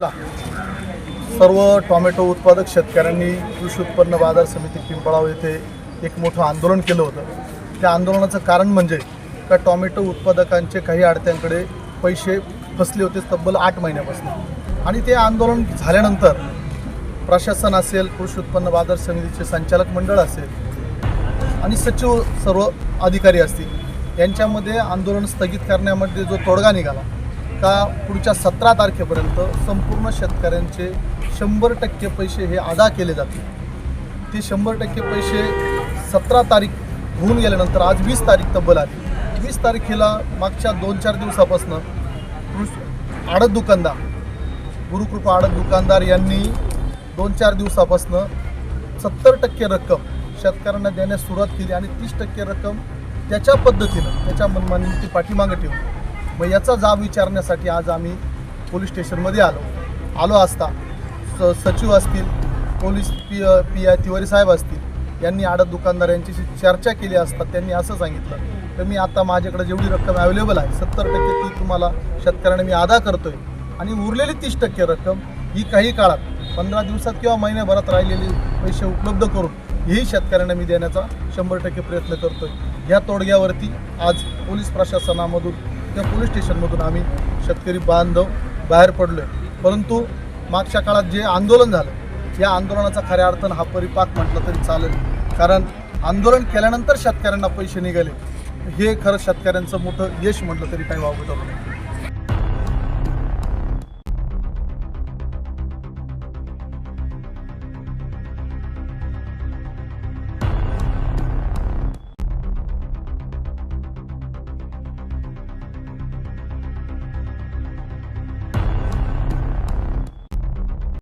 सर्व टॉमॅटो उत्पादक शेतकऱ्यांनी कृषी उत्पन्न बाजार समिती पिंपळाव येथे एक मोठं आंदोलन केलं होतं. त्या आंदोलनाचं कारण म्हणजे का टॉमॅटो उत्पादकांचे काही आडत्यांकडे पैसे फसले होते तब्बल आठ महिन्यापासून. आणि ते आंदोलन झाल्यानंतर प्रशासन असेल कृषी उत्पन्न बाजार समितीचे संचालक मंडळ असेल आणि सचिव सर्व अधिकारी असतील यांच्यामध्ये आंदोलन स्थगित करण्यामध्ये जो तोडगा निघाला का पुढच्या सतरा तारखेपर्यंत संपूर्ण शेतकऱ्यांचे शंभर टक्के पैसे हे अदा केले जातील? ते शंभर टक्के पैसे सतरा तारीख होऊन गेल्यानंतर आज वीस तारीख तब्बल आली. वीस तारखेला मागच्या दोन चार दिवसापासून कृषी आडत दुकानदार गुरुकृपा आडत दुकानदार यांनी दोन चार दिवसापासून सत्तर टक्के रक्कम शेतकऱ्यांना देण्यास सुरुवात केली आणि तीस टक्के रक्कम त्याच्या पद्धतीनं त्याच्या मनमानी ती पाठीमागं ठेवली. मग याचा जाब विचारण्यासाठी आज आम्ही पोलीस स्टेशनमध्ये आलो. आलो असता स सचिव असतील police P P I Tiwari saheb असतील यांनी आडत दुकानदार यांच्याशी चर्चा केली असता त्यांनी असं सांगितलं तर मी आता माझ्याकडे जेवढी रक्कम अवेलेबल आहे सत्तर टक्के ती तुम्हाला शेतकऱ्यांना मी अदा करतोय. आणि उरलेली तीस टक्के रक्कम ही काही काळात पंधरा दिवसात किंवा महिन्याभरात राहिलेले पैसे उपलब्ध करून ही शेतकऱ्यांना मी देण्याचा शंभर टक्के प्रयत्न करतोय. या तोडग्यावरती आज पोलीस प्रशासनामधून त्या पोलीस स्टेशनमधून आम्ही शेतकरी बांधव बाहेर पडलोय. परंतु मागच्या काळात जे आंदोलन झालं या आंदोलनाचा खऱ्या अर्थानं हा परिपाक म्हटलं तरी चालेल. कारण आंदोलन केल्यानंतर शेतकऱ्यांना पैसे निघाले. हे खरं शेतकऱ्यांचं मोठं यश म्हटलं तरी काही वावगं ठरू नाही